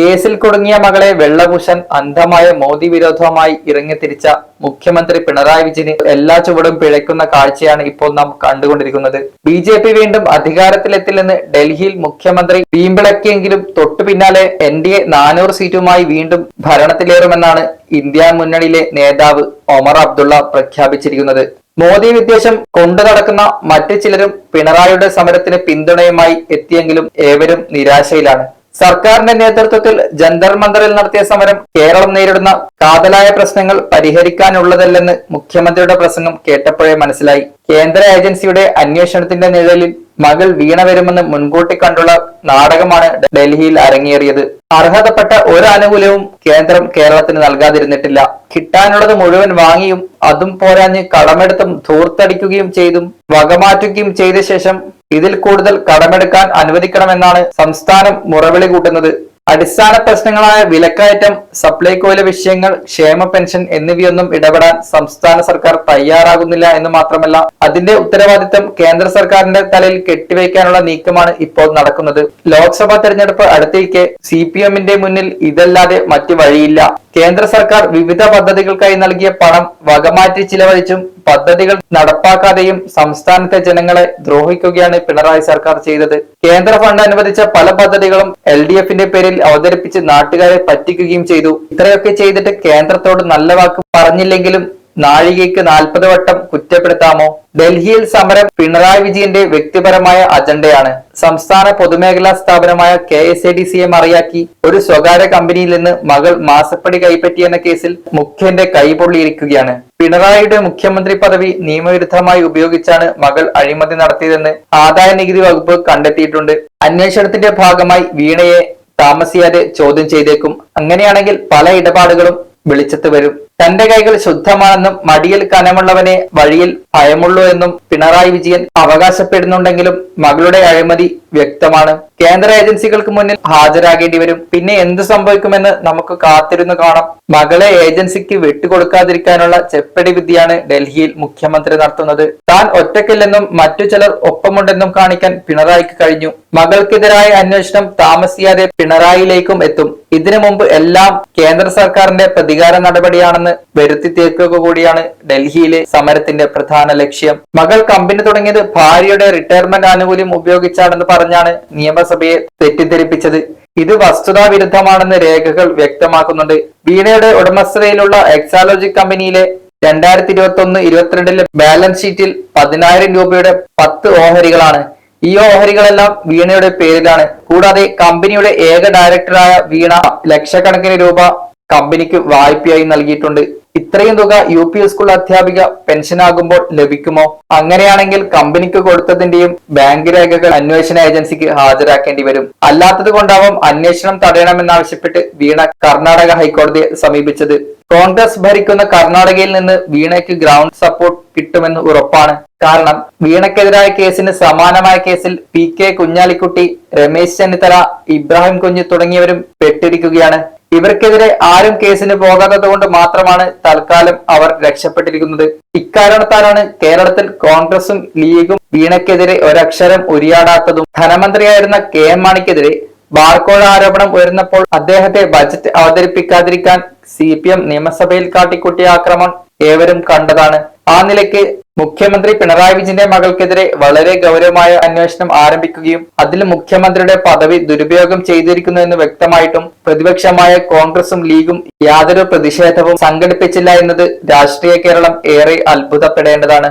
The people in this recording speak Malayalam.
കേസിൽ കുടുങ്ങിയ മകളെ വെള്ളഭൂഷൺ അന്ധമായ മോദി വിരോധവുമായി ഇറങ്ങിത്തിരിച്ച മുഖ്യമന്ത്രി പിണറായി വിജയന് എല്ലാ ചുവടും പിഴയ്ക്കുന്ന കാഴ്ചയാണ് ഇപ്പോൾ നാം കണ്ടുകൊണ്ടിരിക്കുന്നത്. ബി ജെ പി വീണ്ടും അധികാരത്തിലെത്തില്ലെന്ന് ഡൽഹിയിൽ മുഖ്യമന്ത്രി വീമ്പിളക്കിയെങ്കിലും തൊട്ടു പിന്നാലെ എൻ ഡി എ നാനൂറ് സീറ്റുമായി വീണ്ടും ഭരണത്തിലേറുമെന്നാണ് ഇന്ത്യ മുന്നണിയിലെ നേതാവ് ഒമർ അബ്ദുള്ള പ്രഖ്യാപിച്ചിരിക്കുന്നത്. മോദി വിദ്വേഷം കൊണ്ടു നടക്കുന്ന മറ്റു ചിലരും പിണറായിയുടെ സമരത്തിന് പിന്തുണയുമായി എത്തിയെങ്കിലും ഏവരും നിരാശയിലാണ്. സർക്കാരിന്റെ നേതൃത്വത്തിൽ ജന്തർ മന്ദറിൽ നടത്തിയ സമരം കേരളം നേരിടുന്ന കാതലായ പ്രശ്നങ്ങൾ പരിഹരിക്കാനുള്ളതല്ലെന്ന് മുഖ്യമന്ത്രിയുടെ പ്രസംഗം കേട്ടപ്പോഴേ മനസ്സിലായി. കേന്ദ്ര ഏജൻസിയുടെ അന്വേഷണത്തിന്റെ നിഴലിൽ മകൾ വീണ വരുമെന്ന് മുൻകൂട്ടി കണ്ടുള്ള നാടകമാണ് ഡൽഹിയിൽ അരങ്ങേറിയത്. അർഹതപ്പെട്ട ഒരു ആനുകൂല്യവും കേന്ദ്രം കേരളത്തിന് നൽകാതിരുന്നിട്ടില്ല. കിട്ടാനുള്ളത് മുഴുവൻ വാങ്ങിയും അതും പോരാഞ്ഞ് കടമെടുത്തും ധൂർത്തടിക്കുകയും ചെയ്തും വകമാറ്റുകയും ചെയ്ത ശേഷം ഇതിൽ കൂടുതൽ കടമെടുക്കാൻ അനുവദിക്കണമെന്നാണ് സംസ്ഥാനം മുറവിളി കൂട്ടുന്നത്. അടിസ്ഥാന പ്രശ്നങ്ങളായ വിലക്കയറ്റം സപ്ലൈകോയിലെ വിഷയങ്ങൾ ക്ഷേമ പെൻഷൻ എന്നിവയൊന്നും ഇടപെടാൻ സംസ്ഥാന സർക്കാർ തയ്യാറാകുന്നില്ല എന്ന് മാത്രമല്ല അതിന്റെ ഉത്തരവാദിത്തം കേന്ദ്ര സർക്കാരിന്റെ തലയിൽ കെട്ടിവയ്ക്കാനുള്ള നീക്കമാണ് ഇപ്പോൾ നടക്കുന്നത്. ലോക്സഭാ തെരഞ്ഞെടുപ്പ് അടുത്തേക്കെ സി പി എമ്മിന്റെ മുന്നിൽ ഇതല്ലാതെ മറ്റു വഴിയില്ല. കേന്ദ്ര സർക്കാർ വിവിധ പദ്ധതികൾക്കായി നൽകിയ പണം വകമാറ്റി ചിലവഴിച്ചും പദ്ധതികൾ നടപ്പാക്കാതെയും സംസ്ഥാനത്തെ ജനങ്ങളെ ദ്രോഹിക്കുകയാണ് പിണറായി സർക്കാർ ചെയ്തത്. കേന്ദ്ര ഫണ്ട് അനുവദിച്ച പല പദ്ധതികളും എൽ ഡി എഫിന്റെ പേരിൽ അവതരിപ്പിച്ച് നാട്ടുകാരെ പറ്റിക്കുകയും ചെയ്തു. ഇത്രയൊക്കെ ചെയ്തിട്ട് കേന്ദ്രത്തോട് നല്ല വാക്ക് പറഞ്ഞില്ലെങ്കിലും നാഴികയ്ക്ക് നാൽപ്പത് വട്ടം കുറ്റപ്പെടുത്താമോ? ഡൽഹിയിൽ സമരം പിണറായി വിജയന്റെ വ്യക്തിപരമായ അജണ്ടയാണ്. സംസ്ഥാന പൊതുമേഖലാ സ്ഥാപനമായ കെ എസ് എ ഡി സിയെ മറിയാക്കി ഒരു സ്വകാര്യ കമ്പനിയിൽ നിന്ന് മകൾ മാസപ്പടി കൈപ്പറ്റിയെന്ന കേസിൽ മുഖ്യന്റെ കൈപൊള്ളിയിരിക്കുകയാണ്. പിണറായിയുടെ മുഖ്യമന്ത്രി പദവി നിയമവിരുദ്ധമായി ഉപയോഗിച്ചാണ് മകൾ അഴിമതി നടത്തിയതെന്ന് ആദായ നികുതി വകുപ്പ് കണ്ടെത്തിയിട്ടുണ്ട്. അന്വേഷണത്തിന്റെ ഭാഗമായി വീണയെ താമസിയാതെ ചോദ്യം ചെയ്തേക്കും. അങ്ങനെയാണെങ്കിൽ പല ഇടപാടുകളും വെളിച്ചത്ത് വരും. തന്റെ കൈകൾ ശുദ്ധമാണെന്നും മടിയിൽ കനമുള്ളവനെ വഴിയിൽ ഭയമുള്ളൂ എന്നും പിണറായി വിജയൻ അവകാശപ്പെടുന്നുണ്ടെങ്കിലും മകളുടെ അഴിമതി വ്യക്തമാണ്. കേന്ദ്ര ഏജൻസികൾക്ക് മുന്നിൽ ഹാജരാകേണ്ടി വരും. പിന്നെ എന്ത് സംഭവിക്കുമെന്ന് നമുക്ക് കാത്തിരുന്നു കാണാം. മകളെ ഏജൻസിക്ക് വിട്ടുകൊടുക്കാതിരിക്കാനുള്ള ചെപ്പടി വിദ്യയാണ് ഡൽഹിയിൽ മുഖ്യമന്ത്രി നടത്തുന്നത്. താൻ ഒറ്റക്കില്ലെന്നും മറ്റു ചിലർ ഒപ്പമുണ്ടെന്നും കാണിക്കാൻ പിണറായിക്ക് കഴിഞ്ഞു. മകൾക്കെതിരായ അന്വേഷണം താമസിയാതെ പിണറായിയിലേക്കും എത്തും. ഇതിനു മുമ്പ് എല്ലാം കേന്ദ്ര സർക്കാരിന്റെ പ്രതികാര നടപടിയാണെന്ന് വരുത്തി തീർക്കുക കൂടിയാണ് ഡൽഹിയിലെ സമരത്തിന്റെ പ്രധാന ലക്ഷ്യം. മകൾ കമ്പനി തുടങ്ങിയത് ഭാര്യയുടെ റിട്ടയർമെന്റ് ആനുകൂല്യം ഉപയോഗിച്ചാണെന്ന് പറഞ്ഞാണ് നിയമസഭയെ തെറ്റിദ്ധരിപ്പിച്ചത്. ഇത് വസ്തുതാ വിരുദ്ധമാണെന്ന് രേഖകൾ വ്യക്തമാക്കുന്നുണ്ട്. വീണയുടെ ഉടമസ്ഥതയിലുള്ള എക്സാലോജി കമ്പനിയിലെ രണ്ടായിരത്തി ഇരുപത്തി ഒന്ന് ഇരുപത്തിരണ്ടിലെ ബാലൻസ് ഷീറ്റിൽ പതിനായിരം രൂപയുടെ പത്ത് ഓഹരികളാണ്. ഈ ഓഹരികളെല്ലാം വീണയുടെ പേരിലാണ്. കൂടാതെ കമ്പനിയുടെ ഏക ഡയറക്ടറായ വീണ ലക്ഷക്കണക്കിന് രൂപ കമ്പനിക്ക് വായ്പയായി നൽകിയിട്ടുണ്ട്. ഇത്രയും തുക യു പി സ്കൂൾ അധ്യാപിക പെൻഷനാകുമ്പോൾ ലഭിക്കുമോ? അങ്ങനെയാണെങ്കിൽ കമ്പനിക്ക് കൊടുത്തതിന്റെയും ബാങ്ക് രേഖകൾ അന്വേഷണ ഏജൻസിക്ക് ഹാജരാക്കേണ്ടി വരും. അല്ലാത്തത് കൊണ്ടാവും അന്വേഷണം തടയണമെന്നാവശ്യപ്പെട്ട് വീണ കർണാടക ഹൈക്കോടതിയെ സമീപിച്ചത്. കോൺഗ്രസ് ഭരിക്കുന്ന കർണാടകയിൽ നിന്ന് വീണയ്ക്ക് ഗ്രൗണ്ട് സപ്പോർട്ട് കിട്ടുമെന്ന് ഉറപ്പാണ്. കാരണം വീണയ്ക്കെതിരായ കേസിന് സമാനമായ കേസിൽ പി കെ കുഞ്ഞാലിക്കുട്ടി രമേശ് ചെന്നിത്തല ഇബ്രാഹിം കുഞ്ഞ് തുടങ്ങിയവരും പെട്ടിരിക്കുകയാണ്. ഇവർക്കെതിരെ ആരും കേസിന് പോകാത്തത് കൊണ്ട് മാത്രമാണ് തൽക്കാലം അവർ രക്ഷപ്പെട്ടിരിക്കുന്നത്. ഇക്കാരണത്താലാണ് കേരളത്തിൽ കോൺഗ്രസും ലീഗും വീണയ്ക്കെതിരെ ഒരക്ഷരം ഉരിയാടാത്തതും. ധനമന്ത്രിയായിരുന്ന കെ എം മാണിക്കെതിരെ ബാർക്കോഴ ആരോപണം ഉയർന്നപ്പോൾ അദ്ദേഹത്തെ ബജറ്റ് അവതരിപ്പിക്കാതിരിക്കാൻ സി പി എം നിയമസഭയിൽ കാട്ടിക്കൂട്ടിയ ആക്രമണം ഏവരും കണ്ടതാണ്. ആ നിലയ്ക്ക് മുഖ്യമന്ത്രി പിണറായി വിജയന്റെ മകൾക്കെതിരെ വളരെ ഗൗരവമായ അന്വേഷണം ആരംഭിക്കുകയും അതിൽ മുഖ്യമന്ത്രിയുടെ പദവി ദുരുപയോഗം ചെയ്തിരിക്കുന്നു എന്ന് വ്യക്തമായിട്ടും പ്രതിപക്ഷമായ കോൺഗ്രസും ലീഗും യാതൊരു പ്രതിഷേധവും സംഘടിപ്പിച്ചില്ല എന്നത് രാഷ്ട്രീയ കേരളം ഏറെ അത്ഭുതപ്പെടേണ്ടതാണ്.